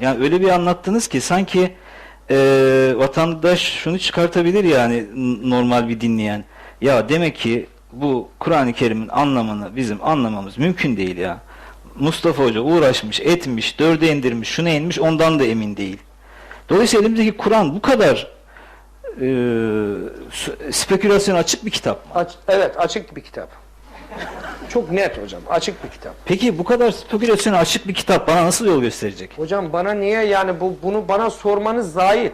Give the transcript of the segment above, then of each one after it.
Yani öyle bir anlattınız ki sanki e, vatandaş şunu çıkartabilir yani normal bir dinleyen. Ya demek ki bu Kur'an-ı Kerim'in anlamını bizim anlamamız mümkün değil ya. Mustafa Hoca uğraşmış, etmiş, dörde indirmiş, şuna inmiş ondan da emin değil. Dolayısıyla elimizdeki Kur'an bu kadar e, spekülasyon açık bir kitap mı? Aç- evet açık bir kitap. Çok net hocam açık bir kitap. Peki bu kadar spekülasyona açık bir kitap bana nasıl yol gösterecek? Hocam bana niye yani bu bunu bana sormanız zahit.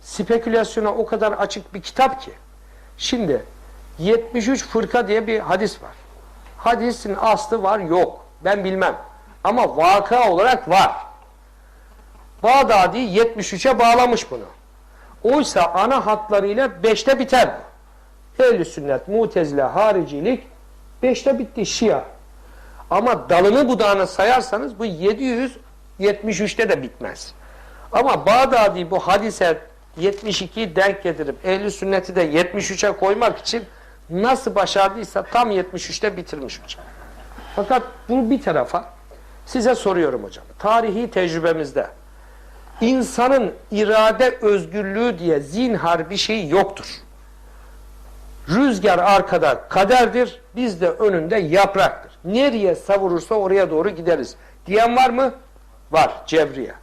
Spekülasyona o kadar açık bir kitap ki. Şimdi 73 fırka diye bir hadis var. Hadisin aslı var yok. Ben bilmem. Ama vaka olarak var. Bağdadi 73'e bağlamış bunu. Oysa ana hatlarıyla 5'te biter bu. Ehl-i sünnet, mutezile, haricilik 5'te bitti Şia. Ama dalını budağını sayarsanız bu 773'te de bitmez. Ama Bağdadi bu hadise 72'yi denk getirip ehli sünneti de 73'e koymak için nasıl başardıysa tam 73'te bitirmiş hocam. Fakat bu bir tarafa size soruyorum hocam. Tarihi tecrübemizde insanın irade özgürlüğü diye zinhar bir şey yoktur. Rüzgar arkada kaderdir, biz de önünde yapraktır. Nereye savurursa oraya doğru gideriz. Diyen var mı? Var, Cebriye.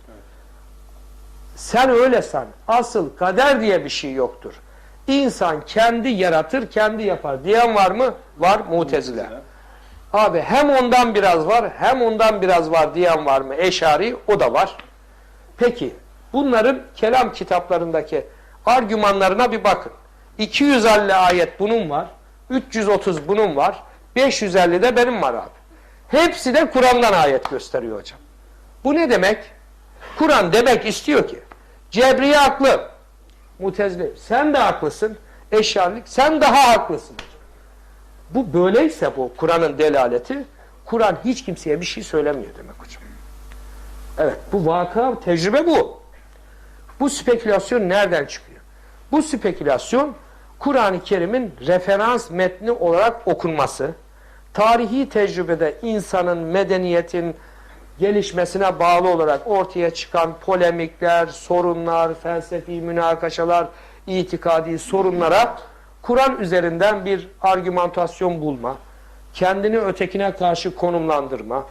Sen öyle san. Asıl kader diye bir şey yoktur. İnsan kendi yaratır, kendi yapar. Diyen var mı? Var, mutezile. Abi hem ondan biraz var, hem ondan biraz var diyen var mı? Eşari, o da var. Peki, bunların kelam kitaplarındaki argümanlarına bir bakın. 250 ayet bunun var, 330 bunun var, 550 de benim var abi. Hepsi de Kur'an'dan ayet gösteriyor hocam. Bu ne demek? Kur'an demek istiyor ki, Cebriye haklı, Mutezile, sen de haklısın, eşyarlık, sen daha haklısın. Bu böyleyse bu Kur'an'ın delaleti, Kur'an hiç kimseye bir şey söylemiyor demek hocam. Evet, bu vaka, tecrübe bu. Bu spekülasyon nereden çıkıyor? Bu spekülasyon Kur'an-ı Kerim'in referans metni olarak okunması, tarihi tecrübede insanın, medeniyetin gelişmesine bağlı olarak ortaya çıkan polemikler, sorunlar, felsefi münakaşalar, itikadi sorunlara Kur'an üzerinden bir argümantasyon bulma, kendini ötekine karşı konumlandırma,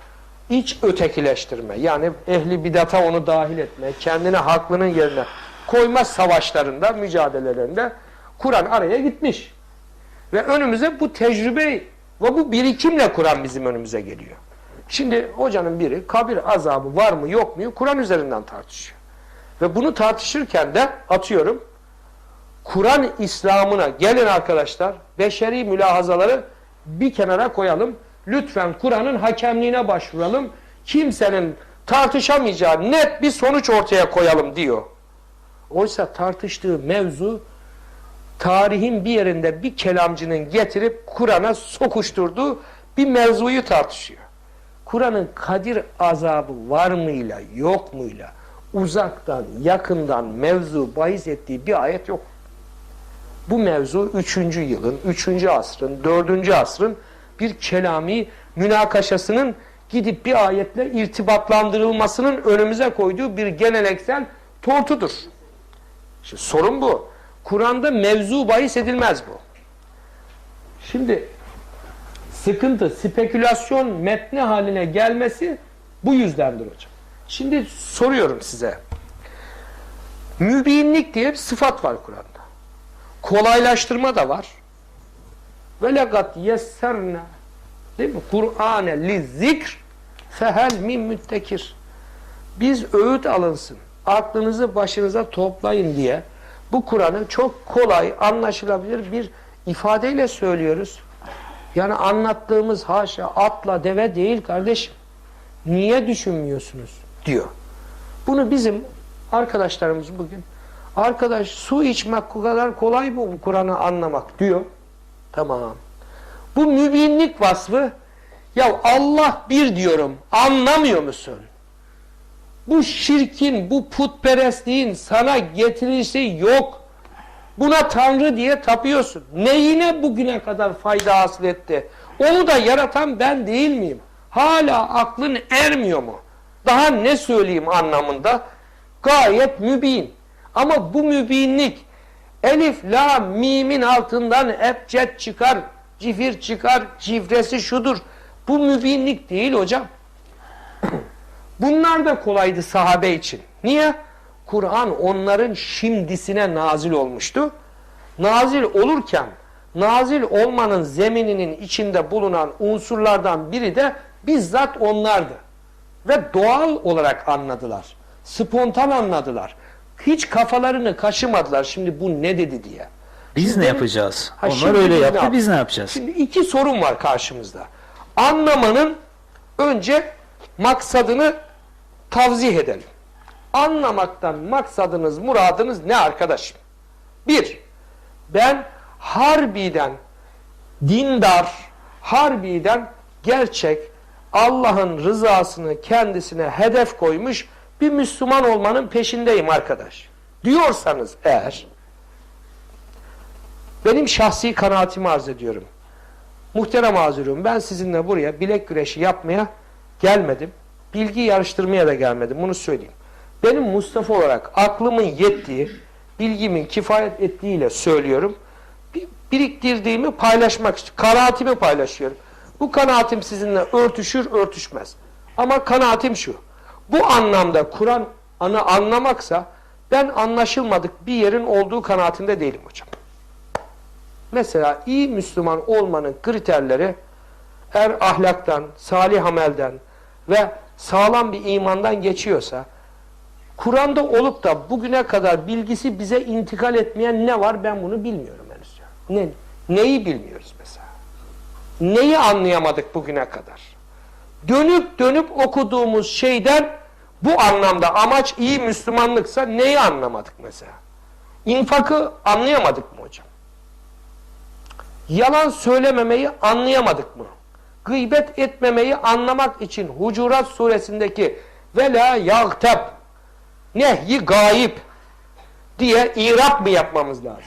iç ötekileştirme yani ehli bidata onu dahil etme, kendini haklının yerine koyma savaşlarında, mücadelelerinde Kur'an araya gitmiş. Ve önümüze bu tecrübe ve bu birikimle Kur'an bizim önümüze geliyor. Şimdi hocanın biri kabir azabı var mı yok mu Kur'an üzerinden tartışıyor. Ve bunu tartışırken de atıyorum Kur'an İslam'ına gelin arkadaşlar beşeri mülahazaları bir kenara koyalım. Lütfen Kur'an'ın hakemliğine başvuralım. Kimsenin tartışamayacağı net bir sonuç ortaya koyalım diyor. Oysa tartıştığı mevzu tarihin bir yerinde bir kelamcının getirip Kur'an'a sokuşturduğu bir mevzuyu tartışıyor. Kur'an'ın Kadir azabı var mıyla yok muyla uzaktan yakından mevzu bahis ettiği bir ayet yok. Bu mevzu 3. yılın, 3. asrın, 4. asrın bir kelami münakaşasının gidip bir ayetle irtibatlandırılmasının önümüze koyduğu bir geleneksel tortudur. Şimdi sorun bu. Kur'an'da mevzu bahis edilmez bu. Şimdi sıkıntı, spekülasyon metni haline gelmesi bu yüzdendir hocam. Şimdi soruyorum size. Mübinlik diye bir sıfat var Kur'an'da. Kolaylaştırma da var. Ve legat yesserna değil mi? Kur'ane li zikr fehel min müttekir. Biz öğüt alınsın. Aklınızı başınıza toplayın diye bu Kur'an'ı çok kolay anlaşılabilir bir ifadeyle söylüyoruz. Yani anlattığımız haşa atla deve değil kardeşim. Niye düşünmüyorsunuz diyor. Bunu bizim arkadaşlarımız bugün arkadaş su içmek kadar kolay mı bu Kur'an'ı anlamak diyor. Tamam. Bu mübinlik vasfı ya Allah bir diyorum anlamıyor musun? Bu şirkin, bu putperestliğin sana getirisi yok. Buna Tanrı diye tapıyorsun. Neyine bugüne kadar fayda hasıl etti? Onu da yaratan ben değil miyim? Hala aklın ermiyor mu? Daha ne söyleyeyim anlamında gayet mübin. Ama bu mübinlik elif, la, mimin altından ebced çıkar, cifir çıkar, cifresi şudur. Bu mübinlik değil hocam. Bunlar da kolaydı sahabe için. Niye? Kur'an onların şimdisine nazil olmuştu. Nazil olurken nazil olmanın zemininin içinde bulunan unsurlardan biri de bizzat onlardı. Ve doğal olarak anladılar. Spontan anladılar. Hiç kafalarını kaşımadılar şimdi bu ne dedi diye. Biz Şimdi ne yapacağız? Ha, Onlar öyle yaptı, yap- biz ne yapacağız? Şimdi iki sorun var karşımızda. Anlamanın önce maksadını tavzih edelim. Anlamaktan maksadınız, muradınız ne arkadaşım? Bir, ben harbiden dindar, harbiden gerçek Allah'ın rızasını kendisine hedef koymuş bir Müslüman olmanın peşindeyim arkadaş. Diyorsanız eğer benim şahsi kanaatimi arz ediyorum. Muhterem Hazirun ben sizinle buraya bilek güreşi yapmaya gelmedim. Bilgi yarıştırmaya da gelmedim bunu söyleyeyim. Benim Mustafa olarak aklımın yettiği, bilgimin kifayet ettiğiyle söylüyorum. Bir- Biriktirdiğimi paylaşmak için, kanaatimi paylaşıyorum. Bu kanaatim sizinle örtüşür, örtüşmez. Ama kanaatim şu. Bu anlamda Kur'an'ı anlamaksa ben anlaşılmadık bir yerin olduğu kanaatinde değilim hocam. Mesela iyi Müslüman olmanın kriterleri eğer ahlaktan, salih amelden ve sağlam bir imandan geçiyorsa Kur'an'da olup da bugüne kadar bilgisi bize intikal etmeyen ne var ben bunu bilmiyorum henüz. Ne, neyi bilmiyoruz mesela? Neyi anlayamadık bugüne kadar? Dönüp dönüp okuduğumuz şeyden bu anlamda amaç iyi Müslümanlıksa neyi anlamadık mesela? İnfakı anlayamadık mı hocam? Yalan söylememeyi anlayamadık mı? Gıybet etmemeyi anlamak için Hucurat suresindeki ve la yagteb nehyi gayip diye irap mı yapmamız lazım?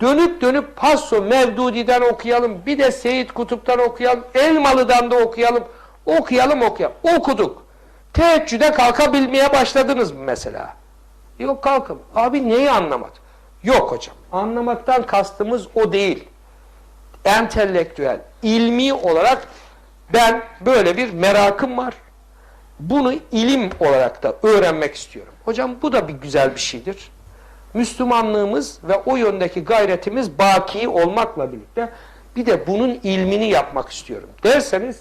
Dönüp dönüp Passo Mevdudi'den okuyalım, bir de Seyit Kutup'tan okuyalım, Elmalı'dan da okuyalım, okuyalım okuyalım. Okuduk. Teheccüde kalkabilmeye başladınız mı mesela? Yok kalkın. Abi neyi anlamadı? Yok hocam. Anlamaktan kastımız o değil entelektüel, ilmi olarak ben böyle bir merakım var. Bunu ilim olarak da öğrenmek istiyorum. Hocam bu da bir güzel bir şeydir. Müslümanlığımız ve o yöndeki gayretimiz baki olmakla birlikte bir de bunun ilmini yapmak istiyorum derseniz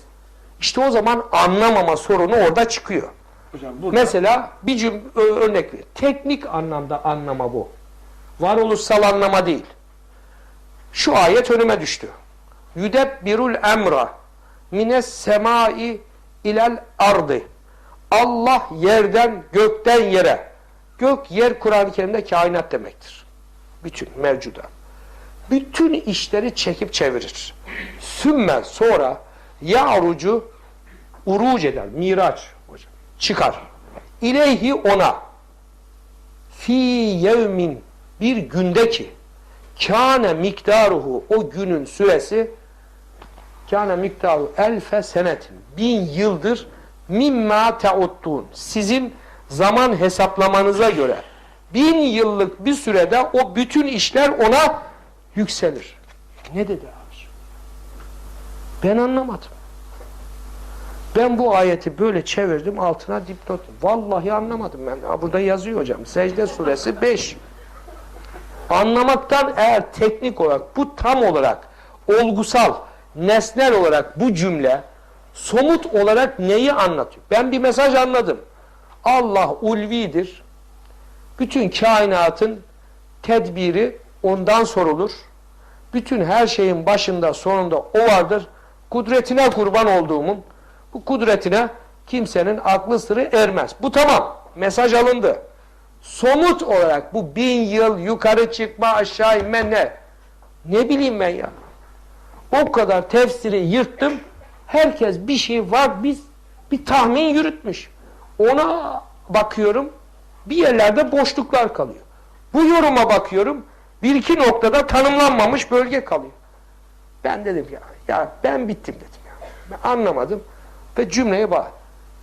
işte o zaman anlamama sorunu orada çıkıyor. Hocam burada Mesela bir cüm ö- örnek ver. Teknik anlamda anlama bu. Varoluşsal anlama değil. Şu ayet önüme düştü. Yudebbirul emra mines semai ilel ardı. Allah yerden gökten yere. Gök yer Kur'an-ı Kerim'de kainat demektir. Bütün mevcuda. Bütün işleri çekip çevirir. Sümme sonra ya'rucu uruc eder. Miraç hocam. Çıkar. İleyhi ona fi yevmin bir günde ki kâne miktaruhu o günün süresi kâne miktaru elfe senetin bin yıldır mimma teottun sizin zaman hesaplamanıza göre bin yıllık bir sürede o bütün işler ona yükselir. Ne dedi abi? Ben anlamadım. Ben bu ayeti böyle çevirdim altına dipnot. Vallahi anlamadım ben. Burada yazıyor hocam. Secde suresi 5. Anlamaktan eğer teknik olarak bu tam olarak olgusal, nesnel olarak bu cümle somut olarak neyi anlatıyor? Ben bir mesaj anladım. Allah ulvidir. Bütün kainatın tedbiri ondan sorulur. Bütün her şeyin başında sonunda o vardır. Kudretine kurban olduğumun bu kudretine kimsenin aklı sırrı ermez. Bu tamam. Mesaj alındı. Somut olarak bu bin yıl yukarı çıkma aşağı inme ne? Ne bileyim ben ya. O kadar tefsiri yırttım. Herkes bir şey var. Biz bir tahmin yürütmüş. Ona bakıyorum. Bir yerlerde boşluklar kalıyor. Bu yoruma bakıyorum. Bir iki noktada tanımlanmamış bölge kalıyor. Ben dedim ya, ya ben bittim dedim ya. Ben anlamadım ve cümleye bak.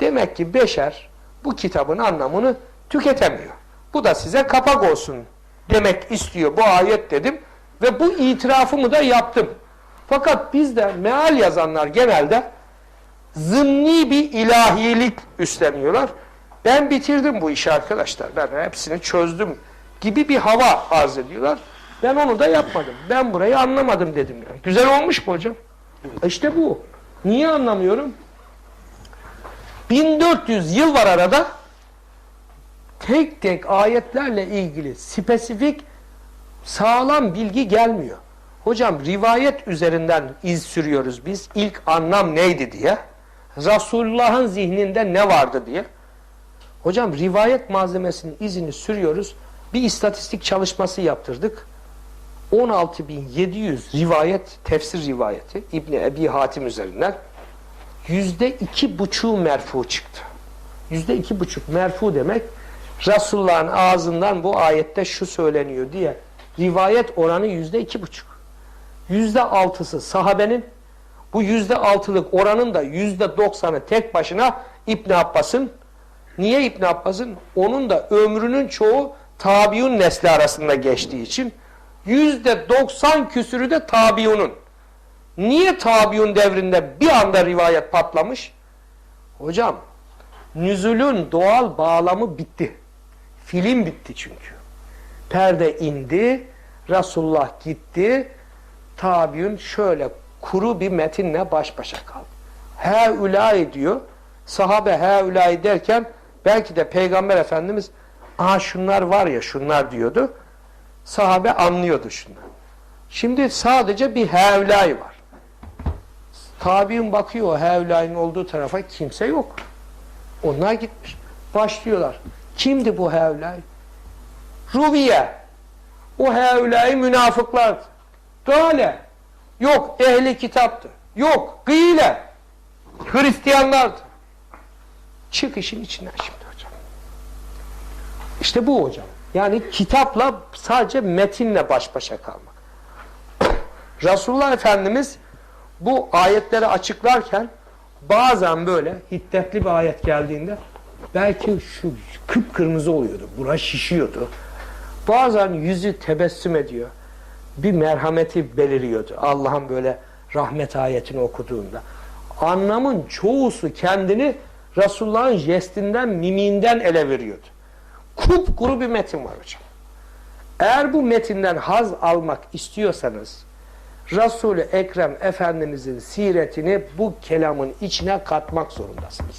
Demek ki beşer bu kitabın anlamını tüketemiyor. Bu da size kapak olsun demek istiyor bu ayet dedim ve bu itirafımı da yaptım. Fakat bizde meal yazanlar genelde zımni bir ilahilik üstleniyorlar. Ben bitirdim bu işi arkadaşlar. Ben hepsini çözdüm gibi bir hava arz ediyorlar. Ben onu da yapmadım. Ben burayı anlamadım dedim yani. Güzel olmuş mu hocam? İşte bu. Niye anlamıyorum? 1400 yıl var arada. Tek tek ayetlerle ilgili spesifik sağlam bilgi gelmiyor. Hocam rivayet üzerinden iz sürüyoruz biz. İlk anlam neydi diye. Resulullah'ın zihninde ne vardı diye. Hocam rivayet malzemesinin izini sürüyoruz. Bir istatistik çalışması yaptırdık. 16.700 rivayet, tefsir rivayeti İbni Ebi Hatim üzerinden yüzde iki buçuğu merfu çıktı. Yüzde iki buçuk merfu demek Resulullah'ın ağzından bu ayette şu söyleniyor diye rivayet oranı yüzde iki buçuk. Yüzde altısı sahabenin bu yüzde altılık oranın da yüzde doksanı tek başına İbn Abbas'ın niye İbn Abbas'ın? Onun da ömrünün çoğu tabiun nesli arasında geçtiği için yüzde doksan küsürü de tabiunun. Niye tabiun devrinde bir anda rivayet patlamış? Hocam, nüzulün doğal bağlamı bitti. Film bitti çünkü. Perde indi, Resulullah gitti, tabiun şöyle kuru bir metinle baş başa kaldı. Heulâi diyor, sahabe heulâi derken belki de Peygamber Efendimiz Aa şunlar var ya şunlar diyordu. Sahabe anlıyordu şunları. Şimdi sadece bir hevlay var. Tabi'in bakıyor hevlayın olduğu tarafa kimse yok. Onlar gitmiş. Başlıyorlar. Kimdi bu hevlay? Rubiye. O hevlay münafıklardı. Böyle. Yok ehli kitaptı. Yok gıyle. Hristiyanlardı. Çık işin içinden şimdi hocam. İşte bu hocam. Yani kitapla sadece metinle baş başa kalmak. Resulullah Efendimiz bu ayetleri açıklarken bazen böyle hiddetli bir ayet geldiğinde belki şu kıpkırmızı oluyordu. Bura şişiyordu. Bazen yüzü tebessüm ediyor. Bir merhameti beliriyordu. Allah'ın böyle rahmet ayetini okuduğunda. Anlamın çoğusu kendini Resulullah'ın jestinden, mimiğinden ele veriyordu. Kupkuru bir metin var hocam. Eğer bu metinden haz almak istiyorsanız Resul-i Ekrem Efendimizin siretini bu kelamın içine katmak zorundasınız.